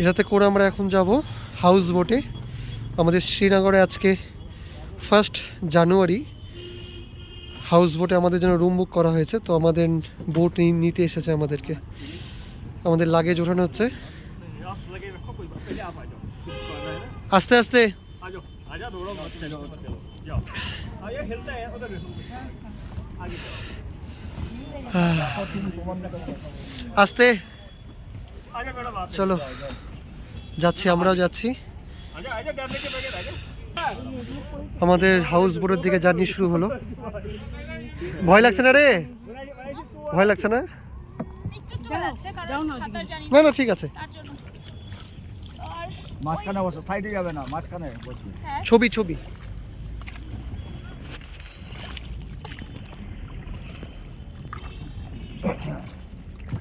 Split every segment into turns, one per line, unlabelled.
এটাতে করে আমরা এখন যাব হাউস বোটে আমাদের শ্রীনগরে আজকে ফার্স্ট জানুয়ারি হাউস বোটে আমাদের জন্য রুম বুক করা হয়েছে। তো আমাদের বোট নিতে এসেছে আমাদেরকে। আমাদের লাগেজ ওঠানো হচ্ছে। আস্তে আস্তে। আস্তে। চলো যাচ্ছি আমরাও যাচ্ছি। আমাদের হাউস বোটের দিকে জার্নি শুরু হলো। ভয় লাগছে না রে? ভয় লাগছে না? না না ঠিক আছে।
মাঝখানে বসো সাইডে যাবে না মাঝখানে
ছবি ছবি।
Yeah.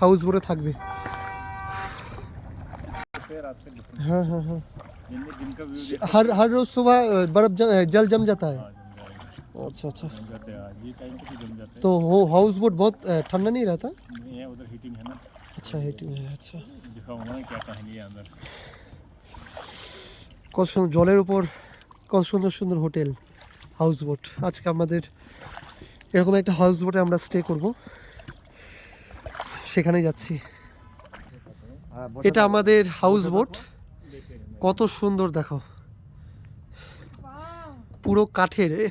হাউস বোটে থাকবে हाँ हाँ हाँ
दिन दिन का व्यू
हर हर रोज सुबह अ, बर्फ ज, जल जम जाता है अच्छा अच्छा
जम जाते हैं आज ये टाइम पे तो जम जाते
तो वो हाउस बोट बहुत अ, ठंडा नहीं रहता
हैं नहीं है उधर हीटिंग है ना
अच्छा हीटिंग है अच्छा
दिखाऊंगा ना क्या कहानी है अंदर
কত সুন্দর জলের উপর কত সুন্দর সুন্দর হোটেল হাউস বোট আজকে আমাদের এরকম একটা হাউস বোটে আমরা স্টে করব সেখানে যাচ্ছি।
হ্যাঁ,
এটা আমাদের হাউস বোট কত সুন্দর দেখো। পুরো কাঠের এ,